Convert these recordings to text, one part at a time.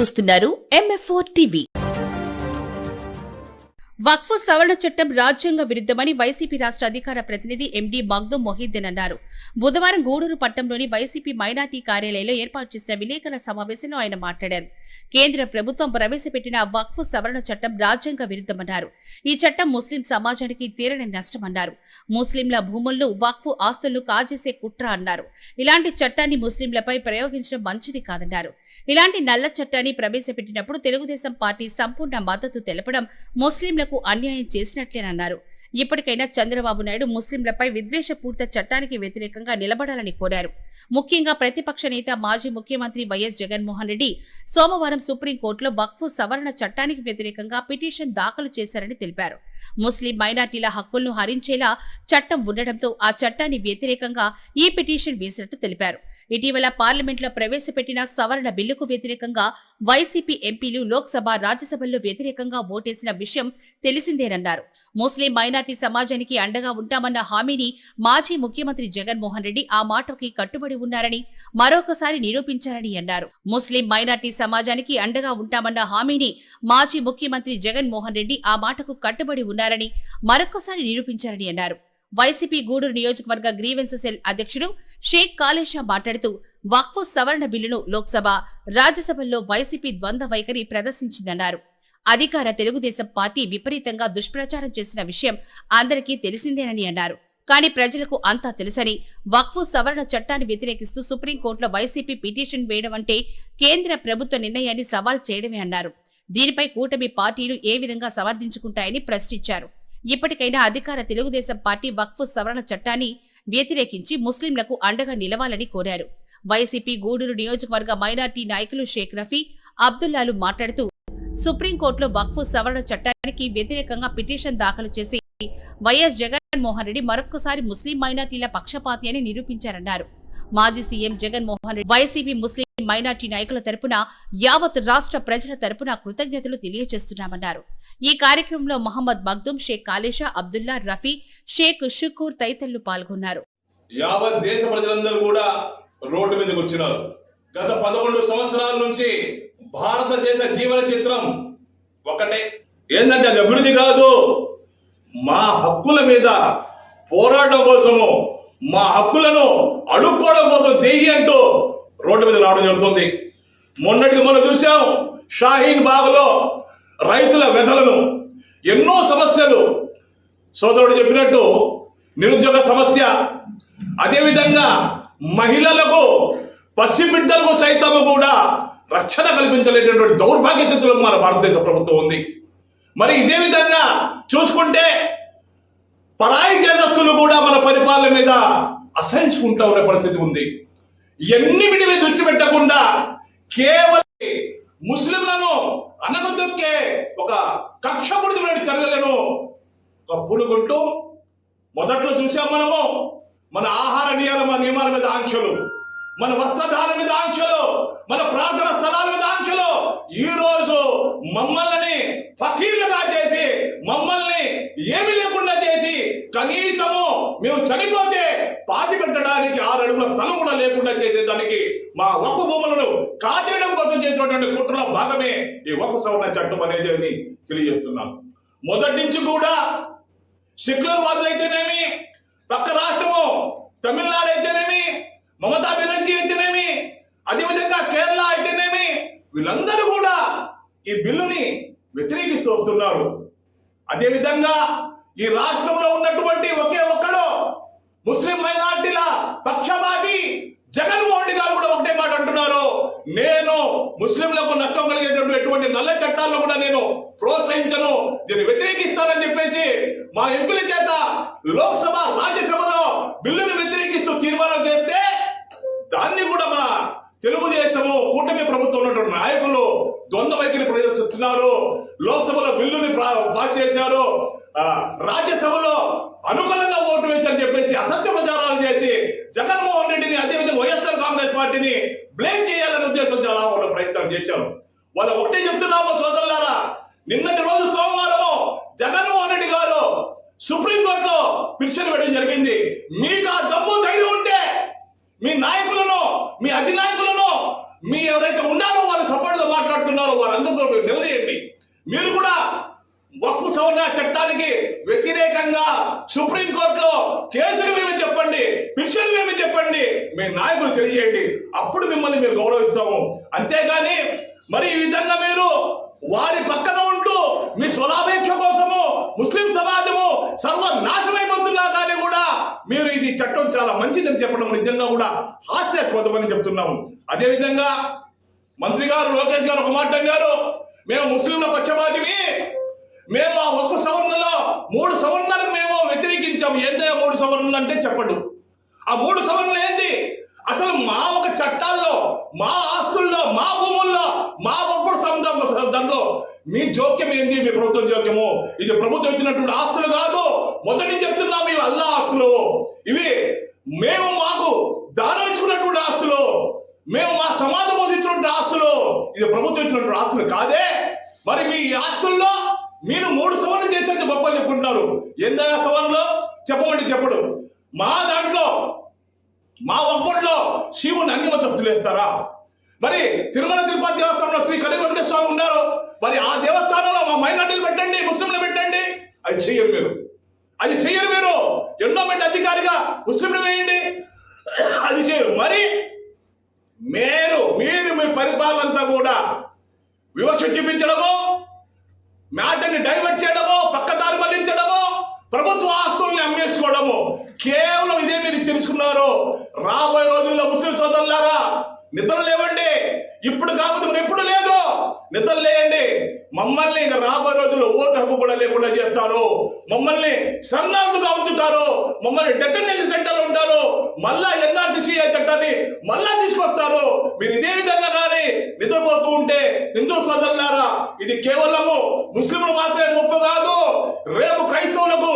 చూస్తున్నారు ఎంఎఫ్ఓ టీవీ వక్ఫ్ సవరణ చట్టం రాజ్యాంగ విరుద్ధమని వైసీపీ రాష్ట్ర అధికార ప్రతినిధి ఎండీ మగ్దుం మొహిద్దీన్ అన్నారు. బుధవారం గూడూరు పట్టణంలోని వైసీపీ మైనార్టీ కార్యాలయంలో ఏర్పాటు చేసిన విలేకరుల సమావేశంలో ఆయన మాట్లాడారు. కేంద్ర ప్రభుత్వం ప్రవేశపెట్టిన వక్ఫ్ సవరణ చట్టం రాజ్యాంగ విరుద్ధమన్నారు. ఈ చట్టం ముస్లిం సమాజానికి తీరని నష్టమన్నారు. ముస్లింల భూములను వక్ఫ్ ఆస్తులను కాజేసే కుట్ర అన్నారు. ఇలాంటి చట్టాన్ని ముస్లింలపై ప్రయోగించడం మంచిది కాదన్నారు. ఇలాంటి నల్ల చట్టాన్ని ప్రవేశపెట్టినప్పుడు తెలుగుదేశం పార్టీ సంపూర్ణ మద్దతు తెలపడం ముస్లింలకు అన్యాయం చేసినట్లేనన్నారు. ఇప్పటికైనా చంద్రబాబు నాయుడు ముస్లింలపై విద్వేషపూరిత చట్టానికి వ్యతిరేకంగా నిలబడాలని కోరారు. ముఖ్యంగా ప్రతిపక్ష నేత మాజీ ముఖ్యమంత్రి వైఎస్ జగన్మోహన్ రెడ్డి సోమవారం సుప్రీంకోర్టులో వక్ఫ్ సవరణ చట్టానికి వ్యతిరేకంగా పిటిషన్ దాఖలు చేశారని తెలిపారు. ముస్లిం మైనార్టీల హక్కులను హరించేలా చట్టం ఉండడంతో ఆ చట్టాన్ని వ్యతిరేకంగా ఈ పిటిషన్ వేసినట్టు తెలిపారు. ఇటీవల పార్లమెంట్లో ప్రవేశపెట్టిన సవరణ బిల్లుకు వ్యతిరేకంగా వైసీపీ ఎంపీలు లోక్సభ రాజ్యసభల్లో వ్యతిరేకంగా ఓటేసిన విషయం తెలిసిందేనన్నారు. ముస్లిం మైనార్టీ సమాజానికి అండగా ఉంటామన్న హామీని మాజీ ముఖ్యమంత్రి జగన్మోహన్ రెడ్డి ఆ మాటకి కట్టుబడి ఉన్నారని మరొకసారి నిరూపించారని అన్నారు. ముస్లిం మైనార్టీ సమాజానికి అండగా ఉంటామన్న హామీని మాజీ ముఖ్యమంత్రి జగన్మోహన్ రెడ్డి ఆ మాటకు కట్టుబడి ఉన్నారని మరొకసారి నిరూపించారని అన్నారు. వైసీపీ గూడూరు నియోజకవర్గ గ్రీవెన్స్ సెల్ అధ్యక్షుడు షేక్ కాళేషా మాట్లాడుతూ వక్ఫ్ సవరణ బిల్లును లోక్సభ రాజ్యసభల్లో వైసీపీ ద్వంద్వ వైఖరి ప్రదర్శించిందన్నారు. అధికార తెలుగుదేశం పార్టీ విపరీతంగా దుష్ప్రచారం చేసిన విషయం అందరికీ తెలిసిందేనని అన్నారు. కానీ ప్రజలకు అంతా తెలుసని వక్ఫ్ సవరణ చట్టాన్ని వ్యతిరేకిస్తూ సుప్రీంకోర్టులో వైసీపీ పిటిషన్ వేయడం అంటే కేంద్ర ప్రభుత్వ నిర్ణయాన్ని సవాల్ చేయడమే అన్నారు. దీనిపై కూటమి పార్టీలు ఏ విధంగా సమర్థించుకుంటాయని ప్రశ్నించారు. ఇప్పటికైనా అధికార తెలుగుదేశం పార్టీ వక్ఫ్ సవరణ చట్టాన్ని వ్యతిరేకించి ముస్లింలకు అండగా నిలవాలని కోరారు. వైసీపీ గూడూరు నియోజకవర్గ మైనార్టీ నాయకులు షేక్ రఫీ అబ్దుల్లాలు మాట్లాడుతూ సుప్రీంకోర్టులో వక్ఫ్ సవరణ చట్టానికి వ్యతిరేకంగా పిటిషన్ దాఖలు చేసి వైఎస్ జగన్మోహన్ రెడ్డి మరొక్కసారి ముస్లిం మైనార్టీల పక్షపాతి అని నిరూపించారన్నారు. మాజీ సీఎం జగన్మోహన్ రెడ్డి వైసీపీ ముస్లిం మైనార్టీ నాయకుల తరపున యావత్ రాష్ట్ర ప్రజల తరపున కృతజ్ఞతలు తెలియజేస్తున్నామన్నారు. ఈ కార్యక్రమంలో మహమ్మద్ మగ్దుం షేక్ కాలేషా అబ్దుల్లా రఫీ షేక్ షుకూర్ తదితరులు పాల్గొన్నారు. యావత్ దేశ ప్రజలందరూ కూడా రోడ్డు మీదకి వచ్చినారు. గత పదకొండు సంవత్సరాల నుంచి భారతదేశ జీవన చిత్రం ఒకటే. ఏంటంటే అది అభివృద్ధి కాదు మా హక్కుల మీద పోరాటం కోసము మా హక్కులను అడుక్కోవడం కోసం దేహి అంటూ రోడ్డు మీద రావడం జరుగుతుంది. మొన్నటికి మనం చూసాం షాహీన్ బాగ్లో రైతుల వెధలను ఎన్నో సమస్యలు. సోదరుడు చెప్పినట్టు నిరుద్యోగ సమస్య అదేవిధంగా మహిళలకు పసిబిడ్డలకు సైతం కూడా రక్షణ కల్పించలేటటువంటి దౌర్భాగ్య స్థితిలో మన భారతదేశ ప్రభుత్వం ఉంది. మరి ఇదే విధంగా చూసుకుంటే పరాయి జగత్తులు కూడా మన పరిపాలన మీద అసహించుకుంటా ఉన్న పరిస్థితి ఉంది. ఎన్ని మీద దృష్టి పెట్టకుండా కేవలం ముస్లింలను అనగదొక్కే ఒక కక్షపూరితమైన చర్యలను కప్పులుకుంటూ మొదట్లో చూసాం మనము మన ఆహార నియమ నియమాల మీద ఆంక్షలు. మన వస్త్రధారణ మీద ఆంక్షలు మన ప్రార్థన స్థలాల మీద ఆంక్షలు ఈ రోజు మమ్మల్ని ఫకీర్లుగా చేసి మమ్మల్ని ఏమి లేకుండా చేసి కనీసము మేము చనిపోతే పాతి పెట్టడానికి ఆరు అడుగుల స్థలం కూడా లేకుండా చేసేదానికి మా ఒక్క భూములను కాజేయడం కోసం చేసినటువంటి కుట్రలో భాగమే ఈ ఒక్క సవరణ చట్టం అనేది అని తెలియజేస్తున్నాం మొదటి నుంచి కూడా సెక్యులర్ వాదులు అయితేనేమి పక్క రాష్ట్రము తమిళనాడు అయితేనేమి మమతా బెనర్జీ అయితేనేమి అదేవిధంగా కేరళ అయితేనేమి వీళ్ళందరూ కూడా ఈ బిల్లుని వ్యతిరేకిస్తూ వస్తున్నారు అదేవిధంగా ఈ రాష్ట్రంలో ఉన్నటువంటి ఒకే ఒక్కడు ముస్లిం మైనార్టీల పక్షపాతి జగన్మోహన్ రెడ్డి గారు కూడా ఒకటే మాట అంటున్నారు. నేను ముస్లింలకు నష్టం కలిగేటువంటి ఎటువంటి నల్ల చట్టాలను కూడా నేను ప్రోత్సహించను దీన్ని వ్యతిరేకిస్తానని చెప్పేసి మా ఎంపీల చేత లోక్సభ రాజ్యసభలో బిల్లును వ్యతిరేకిస్తూ తీర్మానం చేస్తే దాన్ని కూడా మన తెలుగుదేశము కూటమి ప్రభుత్వం ఉన్నటువంటి నాయకులు ద్వంద్వ వైఖరి ప్రదర్శిస్తున్నారు. లోక్సభలో బిల్లుని పాస్ చేశారు. రాజ్యసభలో అనుకూలంగా ఓటు వేసి చెప్పేసి అసత్య ప్రచారాలు చేసి జగన్మోహన్ రెడ్డిని అదేవిధంగా వైఎస్ఆర్ కాంగ్రెస్ పార్టీని బ్లేమ్ చేయాలనే ఉద్దేశం చాలా వాళ్ళు ప్రయత్నం చేశారు. వాళ్ళు ఒకటే చెప్తున్నాము సోదరులారా. నిన్నటి రోజు సోమవారము జగన్మోహన్ రెడ్డి గారు సుప్రీంకోర్టులో పిటిషన్ వేయడం జరిగింది. మీకు ఆ దమ్ము ధైర్యం ఉంటే మీ నాయకులను మీ అధినాయకులను మీ ఎవరైతే ఉన్నారో వారు సపోర్ట్గా మాట్లాడుతున్నారో వారందరూ కూడా నిలదీయండి. మీరు కూడా వక్ఫ్ సవరణ చట్టానికి వ్యతిరేకంగా సుప్రీంకోర్టులో కేసులు మేము చెప్పండి పిటిషన్లు మేము చెప్పండి మీ నాయకులు తెలియజేయండి. అప్పుడు మిమ్మల్ని మేము గౌరవిస్తాము. అంతేగాని మరి ఈ విధంగా మీరు వారి పక్కన ఉంటూ మీ స్వలాపేక్ష కోసము ముస్లిం సమాజము సర్వనాశమైపోతున్నా కానీ ఇది చట్టం చాలా మంచిదని చెప్పడం నిజంగా కూడా హాస్యాస్పదమని చెప్తున్నాము. అదేవిధంగా మంత్రి గారు లోకేష్ గారు ఒక మాట అన్నారు. మేము ముస్లింల పక్షపాతివి. మేము ఆ ఒక్క సవరణలో మూడు సవరణలు మేము వ్యతిరేకించాము. ఏంటో మూడు సవరణలు అంటే చెప్పడు. ఆ మూడు సవరణలు ఏంటి అసలు మా ఒక చట్టాల్లో మా ఆస్తుల్లో మా భూముల్లో దాంట్లో మీ జోక్యం ఏంది? మీ ప్రభుత్వం జోక్యము. ఇది ప్రభుత్వం ఇచ్చినటువంటి ఆస్తులు కాదు. మొదటి చెప్తున్నాము ఇవి అల్లా ఆస్తులు. ఇవి మేము మాకు దానం ఇచ్చుకున్నటువంటి ఆస్తులు. మేము మా సమాజం ఇచ్చినటువంటి ఆస్తులు. ఇది ప్రభుత్వం ఇచ్చినటువంటి ఆస్తులు కాదే. మరి మీ ఆస్తుల్లో మీరు మూడు సవరణ చేసినట్టు గొప్ప చెప్పుకుంటున్నారు. ఎందా సవరణలో చెప్పమండి చెప్పడు. మా దాంట్లో మా ఒప్పట్లో శివుని అన్ని మతస్థులు వేస్తారా? మరి తిరుమల తిరుపతి దేవస్థానంలో శ్రీ కలి వెంకటేశ్వర స్వామి ఉన్నారు. మరి ఆ దేవస్థానంలో మా మైనార్టీలు పెట్టండి ముస్లింలు పెట్టండి. అది చెయ్యరు మీరు. అది చెయ్యరు మీరు. ఎండోమెంట్ అధికారిగా ముస్లింలు వేయండి. అది చేయరు మరి మీరు మీరు మీ పరిపాలనంతా కూడా వివక్ష చూపించడము మ్యాటర్ని డైవర్ట్ చేయడము పక్కదారి మళ్ళించడము ప్రభుత్వ ఆస్తుల్ని అమ్మేసుకోవడము కేవలం ఇదే మీరు తెలుసుకున్నారు. రాబోయే రోజుల్లో ముస్లిం సోదరులారా నిద్ర లేవండి. ఇప్పుడు కాకపోతే ఎప్పుడు లేదు? నిద్ర లేయండి. మమ్మల్ని ఇంకా రాబోయే రోజుల్లో ఓటు హక్కు కూడా లేకుండా చేస్తారు. మమ్మల్ని సన్నార్థుగా ఉంచుతారు. మమ్మల్ని డెటర్నేషన్ సెంటర్లు ఉంటారు. మళ్ళా ఎన్ఆర్సీసీ చట్టాన్ని మళ్ళా తీసుకొస్తారు. మీరు ఇదే విధంగా కానీ నిద్రపోతూ ఉంటే హిందూ సోదరులారా ఇది కేవలము ముస్లింలు మాత్రమే ముప్పు కాదు. రేపు క్రైస్తవులకు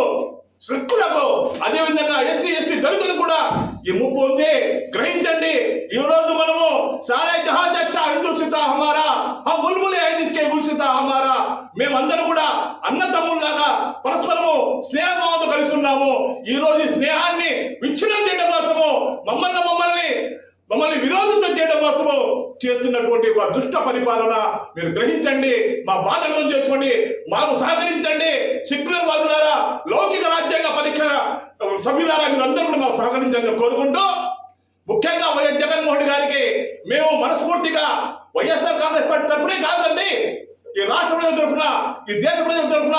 సిక్కులకు అదే విధంగా ఎస్సీ ఎస్టీ దళితులు కూడా ఈ ముప్పు ఉంది. గ్రహించండి ఈ రోజు మనము సారే జహా చచ్చా హిందూ హమారా ఆ ముల్ములే ఐదిస్కే గుల్సితా హమారా. మేమందరం కూడా అన్న తమ్ముళ్ళగా పరస్పరము స్నేహభావంతో కలిసి ఉన్నాము ఈ రోజు స్నేహాన్ని విచ్ఛిన్నం చేయడం కోసము మమ్మల్ని మమ్మల్ని మమ్మల్ని విరోధించం చేయడం కోసము చేస్తున్నటువంటి ఒక దుష్ట పరిపాలన మీరు గ్రహించండి మా బాధ చేసుకోండి మాకు సహకరించండి. సిక్కులర్ వాదులారా లౌకిక సభ్యులారా మీరు అందరూ కూడా మాకు సహకరించాలని కోరుకుంటూ ముఖ్యంగా వైఎస్ జగన్మోహన్ గారికి మేము మనస్ఫూర్తిగా వైఎస్ఆర్ కాంగ్రెస్ పార్టీ తరఫునే కాదండి ఈ రాష్ట్ర ప్రజల తరఫున ఈ దేశ ప్రజల తరఫున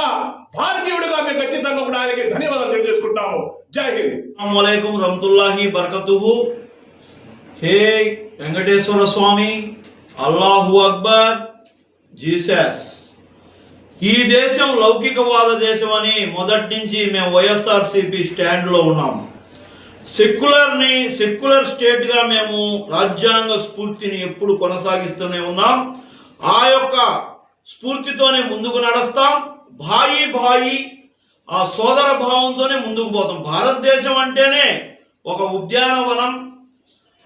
భారతీయుడిగా మేము ఖచ్చితంగా కూడా ఆయనకి ధన్యవాదాలు తెలియజేసుకుంటాము జై హింద్. అస్సలాముఅలైకుం రహమతుల్లాహి బర్కతుహు. హే వెంకటేశ్వర స్వామి అల్లాహు అక్బర్ జీసస్. ఈ దేశం లౌకికవాద దేశం అని మొదటి నుంచి మేము వైఎస్ఆర్సీపీ స్టాండ్లో ఉన్నాం సెక్యులర్ని సెక్యులర్ స్టేట్గా మేము రాజ్యాంగ స్ఫూర్తిని ఎప్పుడు కొనసాగిస్తూనే ఉన్నాం. ఆ యొక్క స్ఫూర్తితోనే ముందుకు నడుస్తాం. భాయి భాయి ఆ సోదర భావంతోనే ముందుకు పోతాం. భారతదేశం అంటేనే ఒక ఉద్యానవనం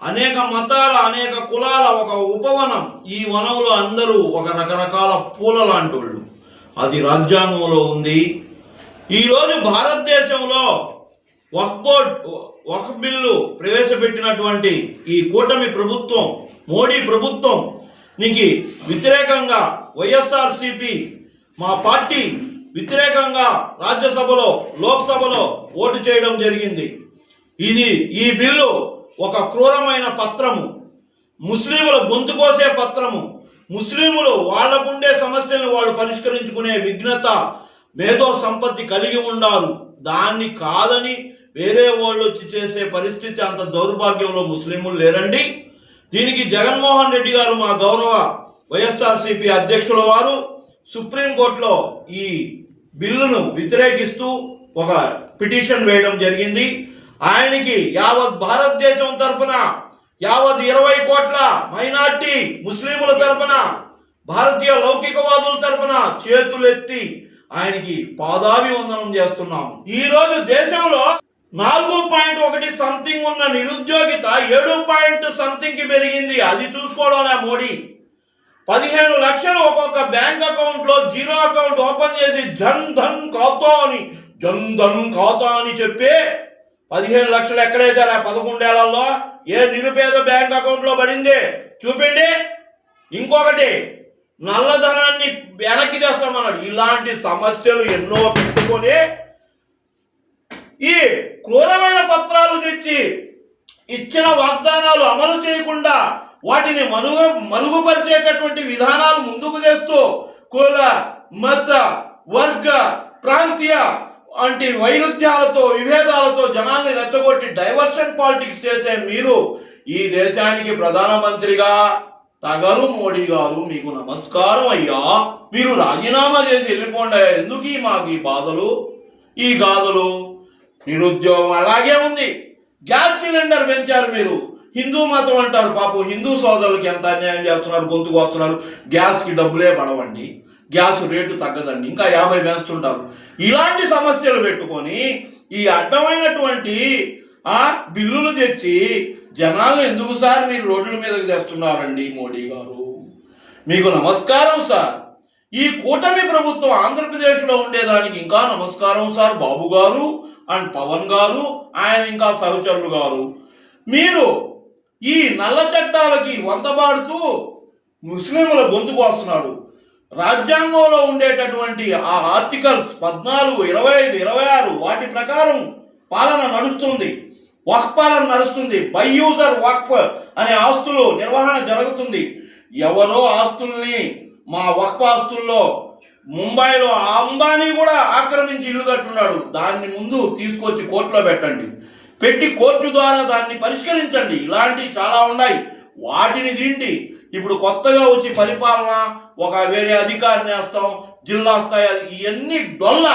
అనేక మతాల అనేక కులాల ఒక ఉపవనం. ఈ వనంలో అందరూ ఒక రకరకాల పూల లాంటి వాళ్ళు. అది రాజ్యాంగంలో ఉంది. ఈరోజు భారతదేశంలో వక్ ఒక వక్ బిల్లు ప్రవేశపెట్టినటువంటి ఈ కూటమి ప్రభుత్వం మోడీ ప్రభుత్వం నీకు వ్యతిరేకంగా వైఎస్ఆర్సిపి మా పార్టీ వ్యతిరేకంగా రాజ్యసభలో లోక్సభలో ఓటు చేయడం జరిగింది. ఇది ఈ బిల్లు ఒక క్రూరమైన పత్రము. ముస్లింల గొంతు కోసే పత్రము. ముస్లింలు వాళ్ళకుండే సమస్యలను వాళ్ళు పరిష్కరించుకునే విఘ్నత మేధో సంపత్తి కలిగి ఉండారు. దాన్ని కాదని వేరే వాళ్ళు వచ్చి చేసే పరిస్థితి అంత దౌర్భాగ్యంలో ముస్లింలు లేరండి. దీనికి జగన్మోహన్ రెడ్డి గారు మా గౌరవ వైఎస్ఆర్సీపీ అధ్యక్షుల వారు సుప్రీంకోర్టులో ఈ బిల్లును వ్యతిరేకిస్తూ ఒక పిటిషన్ వేయడం జరిగింది. ఆయనకి యావత్ భారతదేశం తరఫున యావత్ ఇరవై కోట్ల మైనార్టీ ముస్లింల తరపున భారతీయ లౌకికవాదుల తరపున చేతులెత్తి ఆయనకి పాదాభివందనం చేస్తున్నాం. ఈ రోజు దేశంలో నాలుగు పాయింట్ ఒకటి సంథింగ్ ఉన్న నిరుద్యోగిత ఏడు పాయింట్ సంథింగ్కి పెరిగింది. అది చూసుకోవడంలే మోడీ? పదిహేను లక్షలు ఒక్కొక్క బ్యాంక్ అకౌంట్లో జీరో అకౌంట్ ఓపెన్ చేసి జన్ ధన్ ఖాతా అని జన్ ధన్ ఖాతా అని చెప్పి పదిహేను లక్షలు ఎక్కడేశారు ఆ పదకొండేళ్ళలో ఏ నిరుపేద బ్యాంక్ అకౌంట్లో పడింది? చూపిండి. ఇంకొకటి నల్లధనాన్ని వెనక్కి తెస్తామన్నాడు. ఇలాంటి సమస్యలు ఎన్నో పెట్టుకొని ఈ క్రూరమైన పత్రాలు తెచ్చి ఇచ్చిన వాగ్దానాలు అమలు చేయకుండా వాటిని మరుగు మరుగుపరిచేటటువంటి విధానాలు ముందుకు తెస్తూ కుల మత వర్గ ప్రాంతీయ వంటి వైరుధ్యాలతో విభేదాలతో జనాల్ని రెచ్చగొట్టి డైవర్షన్ పాలిటిక్స్ చేసే మీరు ఈ దేశానికి ప్రధానమంత్రిగా తగరు మోడీ గారు మీకు నమస్కారం అయ్యా. మీరు రాజీనామా చేసి వెళ్ళిపోండి ఎందుకు ఈ మాకు ఈ బాధలు? ఈ గాథలు? నిరుద్యోగం అలాగే ఉంది. గ్యాస్ సిలిండర్ పెంచారు మీరు. హిందూ మతం అంటారు. పాపం హిందూ సోదరులకి ఎంత అన్యాయం చేస్తున్నారు గొంతుకు వస్తున్నారు గ్యాస్కి డబ్బులే పడవండి. Gas rate తగ్గదండి. ఇంకా యాభై వేస్తుంటారు. ఇలాంటి సమస్యలు పెట్టుకొని ఈ అడ్డమైనటువంటి ఆ బిల్లులు తెచ్చి జనాలను ఎందుకు సార్ మీరు రోడ్ల మీదకి తెస్తున్నారండి మోడీ గారు? మీకు నమస్కారం సార్. ఈ కూటమి ప్రభుత్వం ఆంధ్రప్రదేశ్లో ఉండేదానికి ఇంకా నమస్కారం సార్ బాబు గారు అండ్ పవన్ గారు ఆయన ఇంకా సహచరులు గారు. మీరు ఈ నల్ల చట్టాలకి వంతబాడుతూ ముస్లింల గొంతుకు వస్తున్నారు. రాజ్యాంగంలో ఉండేటటువంటి ఆ ఆర్టికల్స్ పద్నాలుగు ఇరవై ఐదు ఇరవై ఆరు వాటి ప్రకారం పాలన నడుస్తుంది. వక్ఫ్ పాలన నడుస్తుంది. బై యూజర్ వక్ఫ్ అనే ఆస్తులు నిర్వహణ జరుగుతుంది. ఎవరో ఆస్తుల్ని మా వక్ఫ్ ఆస్తుల్లో ముంబైలో ఆ అంబానీ కూడా ఆక్రమించి ఇల్లు కట్టున్నాడు. దాన్ని ముందు తీసుకొచ్చి కోర్టులో పెట్టండి. పెట్టి కోర్టు ద్వారా దాన్ని పరిష్కరించండి. ఇలాంటివి చాలా ఉన్నాయి. వాటిని తిండి ఇప్పుడు కొత్తగా వచ్చి పరిపాలన ఒక వేరే అధికారిని వేస్తాం జిల్లా స్థాయి ఇవన్నీ డొల్ల.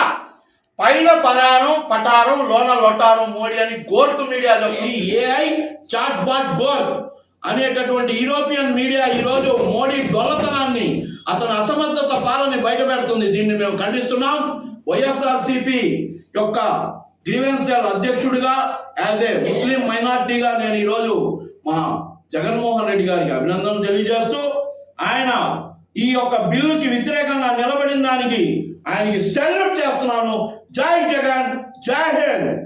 పైన పరారం పటారం లోన లొటారం మోడీ అని గోర్కు మీడియా ఏఐ చాట్ బాట్ గోర్ అనేటటువంటి యూరోపియన్ మీడియా ఈరోజు మోడీ డొల్లతనాన్ని అతని అసమర్థత పాలని బయట పెడుతుంది దీన్ని మేము ఖండిస్తున్నాం. వైఎస్ఆర్సిపి యొక్క గ్రీవెన్షియల్ అధ్యక్షుడిగా యాజ్ ఏ ముస్లిం మైనార్టీగా నేను ఈరోజు మా జగన్మోహన్ రెడ్డి గారికి అభినందనలు తెలియజేస్తూ ఆయన ఈ యొక్క బిల్లుకి వ్యతిరేకంగా నిలబడిన దానికి ఆయనకి సెల్యూట్ చేస్తున్నాను. జై జగన్ జై హింద్.